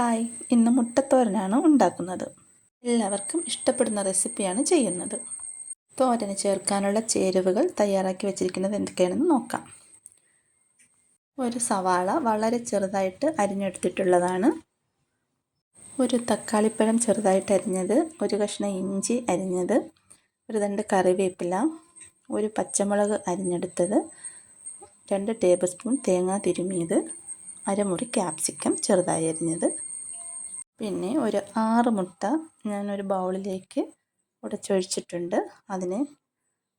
Hi. ഇന്ന് മുട്ടത്തോരനാണ് ഉണ്ടാക്കുന്നത്. എല്ലാവർക്കും ഇഷ്ടപ്പെടുന്ന റെസിപ്പിയാണ് ചെയ്യുന്നത്. തോരന് ചേർക്കാനുള്ള ചേരുവകൾ തയ്യാറാക്കി വെച്ചിരിക്കുന്നത് എന്തൊക്കെയാണെന്ന് നോക്കാം. ഒരു സവാള വളരെ ചെറുതായിട്ട് അരിഞ്ഞെടുത്തിട്ടുള്ളതാണ്. ഒരു തക്കാളിപ്പഴം ചെറുതായിട്ട് അരിഞ്ഞത് ഒരു കഷ്ണം ഇഞ്ചി അരിഞ്ഞത് ഒരു രണ്ട് കറിവേപ്പില ഒരു പച്ചമുളക് അരിഞ്ഞെടുത്തത് രണ്ട് ടേബിൾ സ്പൂൺ തേങ്ങ തിരുമിയത് അരമുറി ക്യാപ്സിക്കം ചെറുതായി അരിഞ്ഞത് പിന്നെ ഒരു ആറ് മുട്ട ഞാനൊരു ബൗളിലേക്ക് ഉടച്ചൊഴിച്ചിട്ടുണ്ട്. അതിന്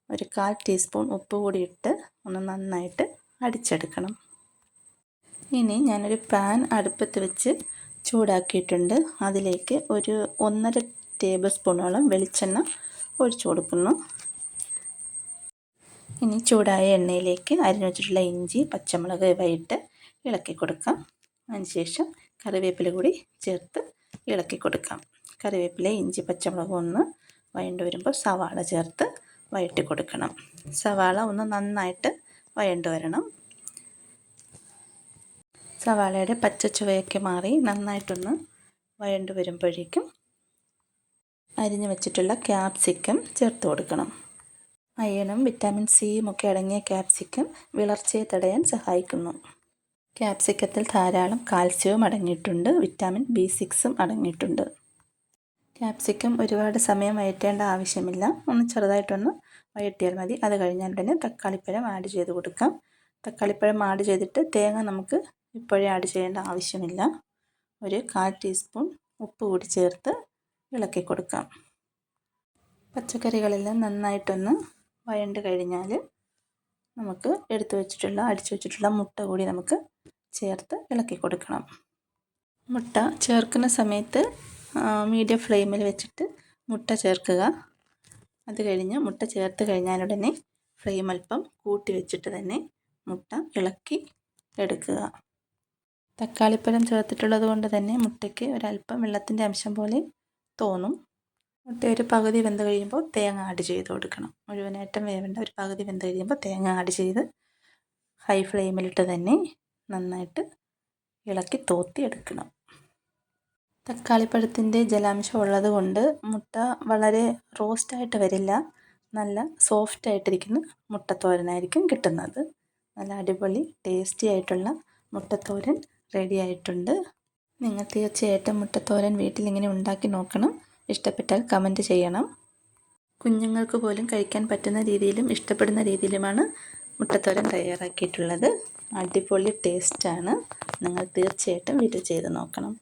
ഒരു കാൽ ടീസ്പൂൺ ഉപ്പ് കൂടി ഇട്ട് ഒന്ന് നന്നായിട്ട് അടിച്ചെടുക്കണം. ഇനി ഞാനൊരു പാൻ അടുപ്പത്ത് വെച്ച് ചൂടാക്കിയിട്ടുണ്ട്. അതിലേക്ക് ഒരു ഒന്നര ടേബിൾ സ്പൂണോളം വെളിച്ചെണ്ണ ഒഴിച്ചു കൊടുക്കുന്നു. ഇനി ചൂടായ എണ്ണയിലേക്ക് അരിഞ്ഞു വെച്ചിട്ടുള്ള ഇഞ്ചി പച്ചമുളക് ഇവയിട്ട് ഇളക്കി കൊടുക്കാം. അതിനുശേഷം കറിവേപ്പില കൂടി ചേർത്ത് ഇളക്കി കൊടുക്കാം. കറിവേപ്പില ഇഞ്ചി പച്ചമുളക് ഒന്ന് വഴണ്ട് വരുമ്പോൾ സവാള ചേർത്ത് വഴറ്റി കൊടുക്കണം. സവാള ഒന്ന് നന്നായിട്ട് വഴണ്ട് വരണം. സവാളയുടെ പച്ച ചുവയൊക്കെ മാറി നന്നായിട്ടൊന്ന് വഴണ്ട് വരുമ്പോഴേക്കും അരിഞ്ഞു വെച്ചിട്ടുള്ള ക്യാപ്സിക്കം ചേർത്ത് കൊടുക്കണം. അയണും വിറ്റാമിൻ സിയും ഒക്കെ അടങ്ങിയ ക്യാപ്സിക്കം വിളർച്ചയെ തടയാൻ സഹായിക്കുന്നു. ക്യാപ്സിക്കത്തിൽ ധാരാളം കാൽസ്യവും അടങ്ങിയിട്ടുണ്ട്. വിറ്റാമിൻ ബി സിക്സും അടങ്ങിയിട്ടുണ്ട്. ക്യാപ്സിക്കം ഒരുപാട് സമയം വഴറ്റേണ്ട ആവശ്യമില്ല. ഒന്ന് ചെറുതായിട്ടൊന്ന് വഴറ്റിയാൽ മതി. അത് കഴിഞ്ഞാൽ തന്നെ തക്കാളിപ്പഴം ആഡ് ചെയ്ത് കൊടുക്കാം. തക്കാളിപ്പഴം ആഡ് ചെയ്തിട്ട് തേങ്ങ നമുക്ക് ഇപ്പോഴേ ആഡ് ചെയ്യേണ്ട ആവശ്യമില്ല. ഒരു കാൽ ടീസ്പൂൺ ഉപ്പ് കൂടി ചേർത്ത് ഇളക്കി കൊടുക്കാം. പച്ചക്കറികളെല്ലാം നന്നായിട്ടൊന്ന് വഴണ്ട് കഴിഞ്ഞാൽ നമുക്ക് എടുത്തു വെച്ചിട്ടുള്ള അടിച്ചു വെച്ചിട്ടുള്ള മുട്ട കൂടി നമുക്ക് ചേർത്ത് ഇളക്കി കൊടുക്കണം. മുട്ട ചേർക്കുന്ന സമയത്ത് മീഡിയം ഫ്ലെയിമിൽ വെച്ചിട്ട് മുട്ട ചേർക്കുക. അത് കഴിഞ്ഞ് മുട്ട ചേർത്ത് കഴിഞ്ഞാലുടനെ ഫ്ലെയിം അല്പം കൂട്ടി വെച്ചിട്ട് തന്നെ മുട്ട ഇളക്കി എടുക്കുക. തക്കാളിപ്പഴം ചേർത്തിട്ടുള്ളത് കൊണ്ട് തന്നെ മുട്ടയ്ക്ക് ഒരല്പം വെള്ളത്തിന്റെ അംശം പോലെ തോന്നും. മുട്ട ഒരു പകുതി വെന്ത് കഴിയുമ്പോൾ തേങ്ങ ആഡ് ചെയ്ത് കൊടുക്കണം. മുഴുവനായിട്ടും വേവേണ്ട ഒരു പകുതി വെന്ത് കഴിയുമ്പോൾ തേങ്ങ ആഡ് ചെയ്ത് ഹൈ ഫ്ലെയിമിലിട്ട് തന്നെ നന്നായിട്ട് ഇളക്കി തോത്തി എടുക്കണം. തക്കാളിപ്പഴത്തിന്റെ ജലാംശം ഉള്ളത് കൊണ്ട് മുട്ട വളരെ റോസ്റ്റായിട്ട് വരില്ല. നല്ല സോഫ്റ്റ് ആയിട്ടിരിക്കുന്ന മുട്ടത്തോരനായിരിക്കും കിട്ടുന്നത്. നല്ല അടിപൊളി ടേസ്റ്റി ആയിട്ടുള്ള മുട്ടത്തോരൻ റെഡി ആയിട്ടുണ്ട്. നിങ്ങൾ തീർച്ചയായിട്ടും മുട്ടത്തോരൻ വീട്ടിൽ ഇങ്ങനെ ഉണ്ടാക്കി നോക്കണം. ഇഷ്ടപ്പെട്ടാൽ കമന്റ് ചെയ്യണം. കുഞ്ഞുങ്ങൾക്ക് പോലും കഴിക്കാൻ പറ്റുന്ന രീതിയിലും ഇഷ്ടപ്പെടുന്ന രീതിയിലുമാണ് മുട്ടത്തോരൻ തയ്യാറാക്കിയിട്ടുള്ളത്. അടിപൊളി ടേസ്റ്റാണ് നിങ്ങൾ തീർച്ചയായിട്ടും വീട്ടിൽ ചെയ്ത് നോക്കണം.